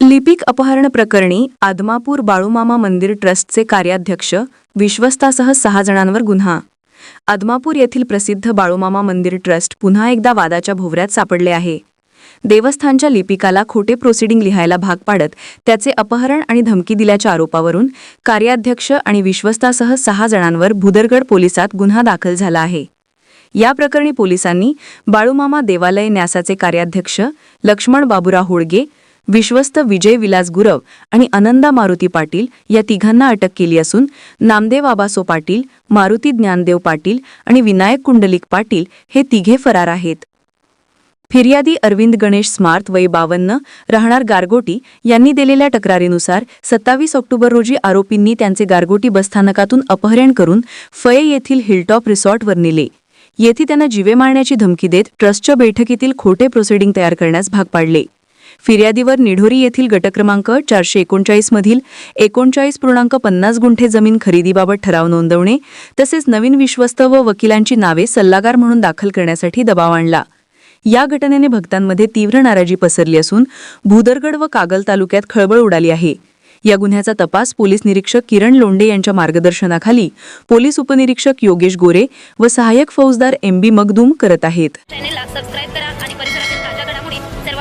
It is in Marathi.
लिपिक अपहरण प्रकरणी आदमापूर बाळूमामा मंदिर ट्रस्टचे कार्याध्यक्ष विश्वस्तासह सहा जणांवर गुन्हा. आदमापूर येथील प्रसिद्ध बाळूमामा मंदिर ट्रस्ट पुन्हा एकदा वादाच्या भोवऱ्यात सापडले आहे. देवस्थानच्या लिपिकाला खोटे प्रोसिडिंग लिहायला भाग पाडत त्याचे अपहरण आणि धमकी दिल्याच्या आरोपावरून कार्याध्यक्ष आणि विश्वस्तासह सहा जणांवर भुदरगड पोलिसात गुन्हा दाखल झाला आहे. या प्रकरणी पोलिसांनी बाळूमामा देवालय न्यासाचे कार्याध्यक्ष लक्ष्मण बाबुराव होळगे विश्वस्त विजय विलास गुरव आणि आनंदा मारुती पाटील या तिघांना अटक केली असून नामदेव आबासो पाटील मारुती ज्ञानदेव पाटील आणि विनायक कुंडलिक पाटील हे तिघे फरार आहेत. फिर्यादी अरविंद गणेश स्मार्त वय बावन्न राहणार गारगोटी यांनी दिलेल्या तक्रारीनुसार सत्तावीस ऑक्टोबर रोजी आरोपींनी त्यांचे गारगोटी बसस्थानकातून अपहरण करून फये येथील हिलटॉप रिसॉर्टवर नेले. येथे त्यांना जीवे मारण्याची धमकी देत ट्रस्टच्या बैठकीतील खोटे प्रोसिडिंग तयार करण्यास भाग पाडले. फिर्यादीवर निढोरी येथील गटक्रमांक चारशे एकोणचाळीसमधील एकोणचाळीस पूर्णांक पन्नास गुंठे जमीन खरेदीबाबत ठराव नोंदवणे तसेच नवीन विश्वस्त व वकिलांची नावे सल्लागार म्हणून दाखल करण्यासाठी दबाव आणला. या घटनेने भक्तांमध्ये तीव्र नाराजी पसरली असून भूदरगड व कागल तालुक्यात खळबळ उडाली आहे. या गुन्ह्याचा तपास पोलीस निरीक्षक किरण लोंडे यांच्या मार्गदर्शनाखाली पोलीस उपनिरीक्षक योगेश गोरे व सहाय्यक फौजदार एम बी मगदूम करत आहेत.